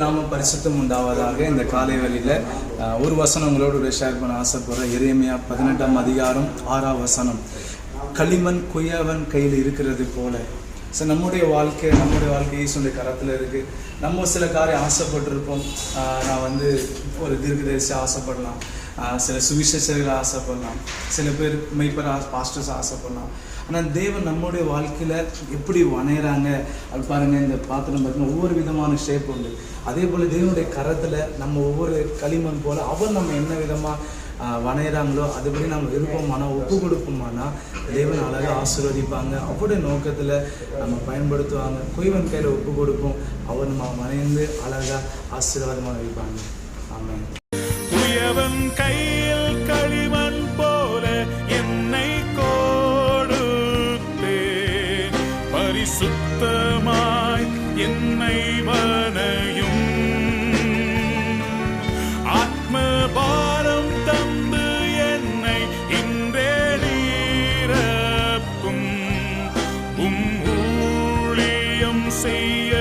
நாம பரிசுத்தம் உண்டாவதாக இந்த காலை வழியில் ஒரு வசனம் உங்களோட ஒரு ஷேர் பண்ண ஆசைப்படுறேன். எரேமியா பதினெட்டாம் அதிகாரம் ஆறாம் வசனம். களிமண் குயவன் கையில் இருக்கிறது போல. ஸோ நம்முடைய வாழ்க்கை நம்முடைய வாழ்க்கை ஈஸ்வனுடைய கரத்தில் இருக்குது நம்ம சில காரியம் ஆசைப்பட்டிருப்போம். நான் வந்து ஒரு தீர்க்கதரிசி ஆசைப்படலாம். சில சுவிசேஷர்கள் ஆசைப்படலாம். சில பேர் மெய்ப்பர் பாஸ்டர்ஸ் ஆசைப்படலாம். ஆனால் தேவன் நம்முடைய வாழ்க்கையில் எப்படி வணையிறாங்க அது பாருங்க இந்த பாத்திரம் பார்த்தீங்கன்னா ஒவ்வொரு விதமான ஷேப் உண்டு. அதே போல் தேவனுடைய கரத்தில் நம்ம ஒவ்வொரு களிமண் போல் அவர் நம்ம என்ன விதமாக வணையிறாங்களோ அதுபடி நம்ம விருப்பமானா ஒப்பு கொடுப்போமானா தேவன் அழகாக ஆசீர்வதிப்பாங்க. அவருடைய நோக்கத்தில் நம்ம பயன்படுத்துவாங்க. குயவன் கையில் ஒப்பு கொடுப்போம். அவர் நம்ம வணைந்து அழகாக ஆசீர்வாதமாக வைப்பாங்க ஆமாம் பரிசுத்தமாய் என்னை வனையும் ஆத்ம பாரம் தந்து என்னை இன்றே நீரப்பும். உம் ஊழியம் செய்ய